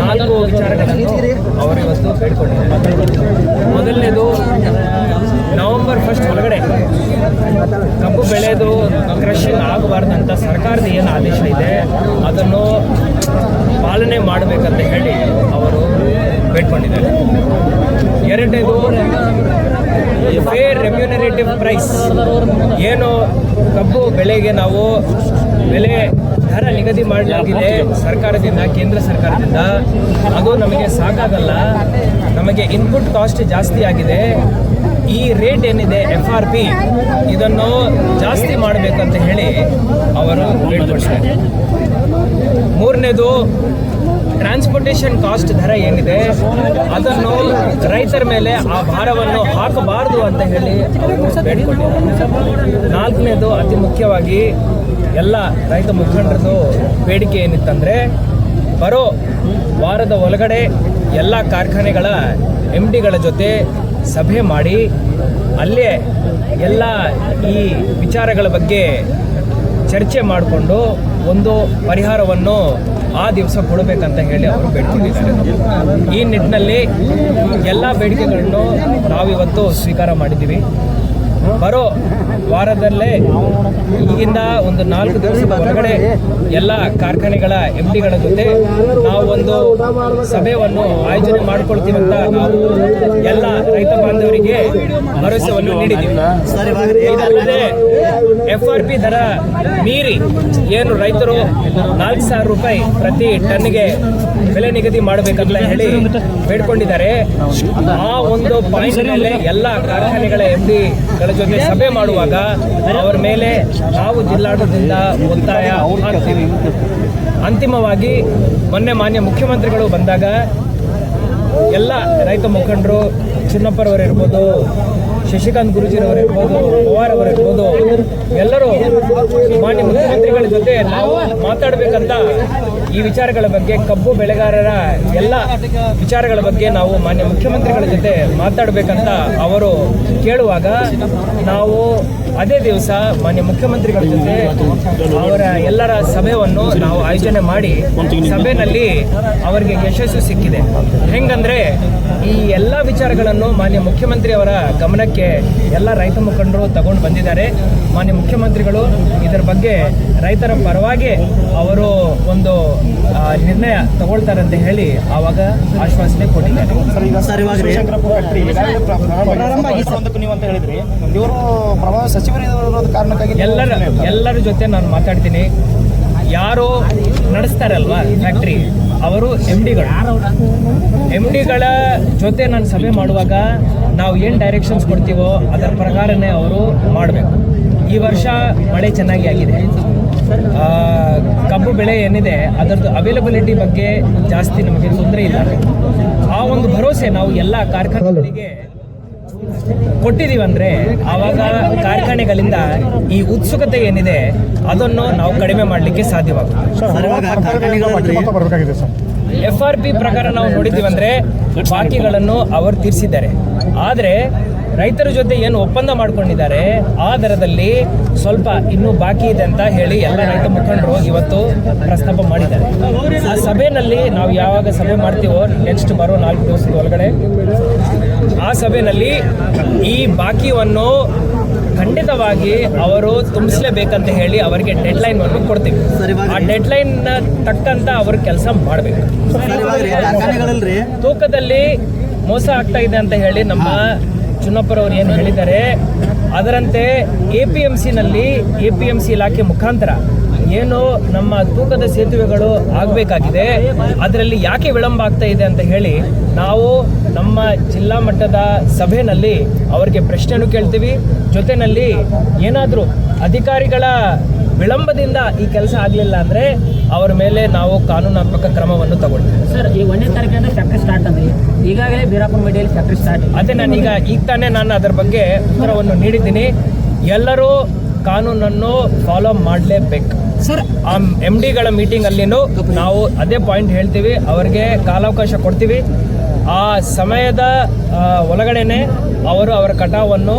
ನಾಲ್ಕು ವಿಚಾರಗಳನ್ನು ಅವರು ಇವತ್ತು ಬೇಡ್ಕೊಂಡಿದ್ದಾರೆ. ಮೊದಲನೇದು ನವೆಂಬರ್ ಫಸ್ಟ್ ಒಳಗಡೆ ಕಬ್ಬು ಬೆಳೆದು ಕ್ರಷಿಂಗ್ ಆಗಬಾರ್ದಂತ ಸರ್ಕಾರದ ಏನು ಆದೇಶ ಇದೆ ಅದನ್ನು ಪಾಲನೆ ಮಾಡಬೇಕಂತ ಹೇಳಿ ಅವರು ಬೇಡ್ಕೊಂಡಿದ್ದಾರೆ. ಎರಡನೇದು ಫೇರ್ ರೆಮ್ಯುನರೇಟಿವ್ ಪ್ರೈಸ್ ಏನು ಕಬ್ಬು ಬೆಳೆಗೆ ನಾವು ಬೆಲೆ ದರ ನಿಗದಿ ಮಾಡಲಾಗಿದೆ ಸರ್ಕಾರದಿಂದ, ಕೇಂದ್ರ ಸರ್ಕಾರದಿಂದ. ಅದು ನಮಗೆ ಸಾಕಾಗಲ್ಲ. ನಮಗೆ ಇನ್ಪುಟ್ ಕಾಸ್ಟ್ ಜಾಸ್ತಿ ಆಗಿದೆ. ಈ ರೇಟ್ ಏನಿದೆ ಎಫ್ ಆರ್ ಪಿ ಇದನ್ನು ಜಾಸ್ತಿ ಮಾಡಬೇಕಂತ ಹೇಳಿ ಅವರು ಹೇಳ್ಕೊಡ್ತಾರೆ. ಮೂರನೇದು ಟ್ರಾನ್ಸ್ಪೋರ್ಟೇಷನ್ ಕಾಸ್ಟ್ ದರ ಏನಿದೆ, ಅದನ್ನು ರೈತರ ಮೇಲೆ ಆ ಭಾರವನ್ನು ಹಾಕಬಾರದು ಅಂತ ಹೇಳಿ ನಾಲ್ಕನೇದು, ಅತಿ ಮುಖ್ಯವಾಗಿ ಎಲ್ಲ ರೈತ ಮುಖಂಡರದು ಬೇಡಿಕೆ ಏನಿತ್ತಂದರೆ ಬರೋ ವಾರದ ಒಳಗಡೆ ಎಲ್ಲ ಕಾರ್ಖಾನೆಗಳ ಎಂ ಡಿಗಳ ಜೊತೆ ಸಭೆ ಮಾಡಿ ಅಲ್ಲೇ ಎಲ್ಲ ಈ ವಿಚಾರಗಳ ಬಗ್ಗೆ ಚರ್ಚೆ ಮಾಡಿಕೊಂಡು ಒಂದು ಪರಿಹಾರವನ್ನು ಆ ದಿವಸ ಕೊಡಬೇಕಂತ ಹೇಳಿ ಅವರು ಬೇಡಿಕೊಂಡಿದ್ದಾರೆ. ಈ ನಿಟ್ಟಿನಲ್ಲಿ ಎಲ್ಲ ಬೇಡಿಕೆಗಳನ್ನು ನಾವಿವತ್ತು ಸ್ವೀಕಾರ ಮಾಡಿದ್ದೀವಿ. ಬರೋ ವಾರದಲ್ಲೇ ಈಗಿಂದ ಒಂದು ನಾಲ್ಕು ದಿವಸ ಹೊರಗಡೆ ಎಲ್ಲ ಕಾರ್ಖಾನೆಗಳ ಎಂ ಡಿಗಳ ಜೊತೆ ನಾವು ಒಂದು ಸಭೆಯನ್ನು ಆಯೋಜನೆ ಮಾಡಿಕೊಳ್ತೀವಂತ ನಾವು ಎಲ್ಲ ರೈತ ಬಾಂಧವರಿಗೆ ಭರವಸೆಯನ್ನು ನೀಡಿದ್ದೀವಿ. ಎಫ್ ಆರ್ ಪಿ ದರ ಮೀರಿ ಏನು ರೈತರು ನಾಲ್ಕು ಸಾವಿರ ರೂಪಾಯಿ ಪ್ರತಿ ಟನ್ಗೆ ಬೆಲೆ ನಿಗದಿ ಮಾಡಬೇಕಂತ ಹೇಳಿ ಬೇಡ್ಕೊಂಡಿದ್ದಾರೆ. ಆ ಒಂದು ಪಾಯಿಂಟ್ ಮೇಲೆ ಎಲ್ಲ ಕಾರ್ಖಾನೆಗಳ ಎಂ ಡಿಗಳ ಜೊತೆ ಸಭೆ ಮಾಡುವಾಗ ಅವರ ಮೇಲೆ ನಾವು ಜಿಲ್ಲಾಡಳಿತದಿಂದ ಒತ್ತಾಯ ಅಂತಿಮವಾಗಿ ಮೊನ್ನೆ ಮಾನ್ಯ ಬಂದಾಗ ಎಲ್ಲ ರೈತ ಮುಖಂಡರು ಚಿನ್ನಪ್ಪರವರು ಇರ್ಬೋದು ಶಶಿಕಾಂತ್ ಗುರುಜಿರವರಿರ್ಬೋದು ಪವಾರ್ ಅವರಿರ್ಬೋದು ಎಲ್ಲರೂ ಮಾನ್ಯ ಮುಖ್ಯಮಂತ್ರಿಗಳ ಜೊತೆ ನಾವು ಮಾತಾಡಬೇಕಂತ ಈ ವಿಚಾರಗಳ ಬಗ್ಗೆ, ಕಬ್ಬು ಬೆಳೆಗಾರರ ಎಲ್ಲ ವಿಚಾರಗಳ ಬಗ್ಗೆ ನಾವು ಮಾನ್ಯ ಮುಖ್ಯಮಂತ್ರಿಗಳ ಜೊತೆ ಮಾತಾಡಬೇಕಂತ ಅವರು ಕೇಳುವಾಗ ನಾವು ಅದೇ ದಿವಸ ಮಾನ್ಯ ಮುಖ್ಯಮಂತ್ರಿಗಳ ಜೊತೆ ಅವರ ಎಲ್ಲರ ಸಭೆಯನ್ನು ನಾವು ಆಯೋಜನೆ ಮಾಡಿ ಸಭೆಯಲ್ಲಿ ಅವರಿಗೆ ಯಶಸ್ಸು ಸಿಕ್ಕಿದೆ. ಹೆಂಗಂದ್ರೆ ಈ ಎಲ್ಲ ವಿಚಾರಗಳನ್ನು ಮಾನ್ಯ ಮುಖ್ಯಮಂತ್ರಿ ಅವರ ಗಮನಕ್ಕೆ ಎಲ್ಲ ರೈತ ಮುಖಂಡರು ತಗೊಂಡು ಬಂದಿದ್ದಾರೆ. ಮಾನ್ಯ ಮುಖ್ಯಮಂತ್ರಿಗಳು ಇದರ ಬಗ್ಗೆ ರೈತರ ಪರವಾಗಿ ಅವರು ಒಂದು ನಿರ್ಣಯ ತಗೊಳ್ತಾರೆ ಅಂತ ಹೇಳಿ ಆವಾಗ ಆಶ್ವಾಸನೆ ಕೊಟ್ಟಿದ್ದಾರೆ. ಇವರು ಪ್ರಭಾವ ಸಚಿವರು ಇರೋದ್ ಕಾರಣಕ್ಕಾಗಿ ಎಲ್ಲರ ಎಲ್ಲರ ಜೊತೆ ನಾನು ಮಾತಾಡ್ತೀನಿ. ಯಾರು ನಡೆಸ್ತಾರಲ್ವಾ ಫ್ಯಾಕ್ಟ್ರಿ ಅವರು ಎಂ ಡಿಗಳು ಎಂ ಡಿಗಳ ಜೊತೆ ನಾನು ಸಭೆ ಮಾಡುವಾಗ ನಾವು ಏನು ಡೈರೆಕ್ಷನ್ಸ್ ಕೊಡ್ತೀವೋ ಅದರ ಪ್ರಕಾರನೇ ಅವರು ಮಾಡಬೇಕು. ಈ ವರ್ಷ ಮಳೆ ಚೆನ್ನಾಗಿ ಆಗಿದೆ. ಕಬ್ಬು ಬೆಳೆ ಏನಿದೆ ಅದರದ್ದು ಅವೈಲಬಿಲಿಟಿ ಬಗ್ಗೆ ಜಾಸ್ತಿ ನಮಗೆ ತೊಂದರೆ ಇಲ್ಲ. ಆ ಒಂದು ಭರವಸೆ ನಾವು ಎಲ್ಲ ಕಾರ್ಖಾನೆಗಳಿಗೆ ಕೊಟ್ಟಿದೀವಂದ್ರೆ ಆವಾಗ ಕಾರ್ಖಾನೆಗಳಿಂದ ಈ ಉತ್ಸುಕತೆ ಏನಿದೆ ಅದನ್ನು ನಾವು ಕಡಿಮೆ ಮಾಡಲಿಕ್ಕೆ ಸಾಧ್ಯವಾಗುತ್ತೆ. ಎಫ್ ಆರ್ ಪಿ ಪ್ರಕಾರ ನಾವು ನೋಡಿದ್ದೀವಂದ್ರೆ ಬಾಕಿಗಳನ್ನು ಅವರು ತೀರಿಸಿದ್ದಾರೆ. ಆದರೆ ರೈತರ ಜೊತೆ ಏನು ಒಪ್ಪಂದ ಮಾಡ್ಕೊಂಡಿದ್ದಾರೆ ಆ ದರದಲ್ಲಿ ಸ್ವಲ್ಪ ಇನ್ನೂ ಬಾಕಿ ಇದೆ ಅಂತ ಹೇಳಿ ಎಲ್ಲ ರೈತ ಮುಖಂಡರು ಇವತ್ತು ಪ್ರಸ್ತಾಪ ಮಾಡಿದ್ದಾರೆ. ಆ ಸಭೆಯಲ್ಲಿ ನಾವು ಯಾವಾಗ ಸಭೆ ಮಾಡ್ತೀವೋ ನೆಕ್ಸ್ಟ್ ಬರೋ ನಾಲ್ಕು ದಿವಸದ ಒಳಗಡೆ ಆ ಸಭೆಯಲ್ಲಿ ಈ ಬಾಕಿಯನ್ನು ಖಂಡಿತವಾಗಿ ಅವರು ತುಂಬಿಸಲೇಬೇಕಂತ ಹೇಳಿ ಅವರಿಗೆ ಡೆಡ್ ಲೈನ್ ಅನ್ನು ಕೊಡ್ತೀವಿ ಆ ಡೆಡ್ ಲೈನ್ ತಕ್ಕಂತ ಅವರು ಕೆಲಸ ಮಾಡಬೇಕು. ತೂಕದಲ್ಲಿ ಮೋಸ ಆಗ್ತಾ ಇದೆ ಅಂತ ಹೇಳಿ ನಮ್ಮ ಚುನ್ನಪ್ಪರವ್ರು ಏನು ಹೇಳಿದ್ದಾರೆ? ಅದರಂತೆ ಎ ಪಿ ಎಂ ಸಿನಲ್ಲಿ ಎ ಪಿ ಎಂ ಸಿ ಇಲಾಖೆ ಮುಖಾಂತರ ಏನು ನಮ್ಮ ತೂಕದ ಸೇತುವೆಗಳು ಆಗಬೇಕಾಗಿದೆ, ಅದರಲ್ಲಿ ಯಾಕೆ ವಿಳಂಬ ಆಗ್ತಾ ಇದೆ ಅಂತ ಹೇಳಿ ನಾವು ನಮ್ಮ ಜಿಲ್ಲಾ ಮಟ್ಟದ ಸಭೆಯಲ್ಲಿ ಅವರಿಗೆ ಪ್ರಶ್ನೆಯನ್ನು ಕೇಳ್ತೀವಿ. ಜೊತೆಯಲ್ಲಿ ಏನಾದರೂ ಅಧಿಕಾರಿಗಳ ವಿಳಂಬದಿಂದ ಈ ಕೆಲಸ ಆಗಲಿಲ್ಲ ಅಂದರೆ ಅವರ ಮೇಲೆ ನಾವು ಕಾನೂನಾತ್ಮಕ ಕ್ರಮವನ್ನು ತಗೊಳ್ತೀವಿ. ಸರ್ ಈ ಒಂದನೇ ತಾರೀಕಿನಿಂದ ಫ್ಯಾಕ್ಟ್ರಿ ಸ್ಟಾರ್ಟ್ ಅಂದ್ರೆ ಈಗಾಗಲೇ ಬೀರಾಪುರ ಮೀಡಿಯಲ್ಲಿ ಫ್ಯಾಕ್ಟ್ರಿ ಸ್ಟಾರ್ಟ್ ಅದೇ ನಾನೀಗ ಈಗ ತಾನೇ ನಾನು ಅದರ ಬಗ್ಗೆ ಉತ್ತರವನ್ನು ನೀಡಿದ್ದೀನಿ. ಎಲ್ಲರೂ ಕಾನೂನನ್ನು ಫಾಲೋ ಮಾಡಲೇಬೇಕು. ಸರ್ ಆ ಎಂ ಡಿಗಳ ಮೀಟಿಂಗಲ್ಲಿನೂ ನಾವು ಅದೇ ಪಾಯಿಂಟ್ ಹೇಳ್ತೀವಿ. ಅವರಿಗೆ ಕಾಲಾವಕಾಶ ಕೊಡ್ತೀವಿ. ಆ ಸಮಯದ ಒಳಗಡೆನೆ ಅವರು ಅವರ ಕಟಾವನ್ನು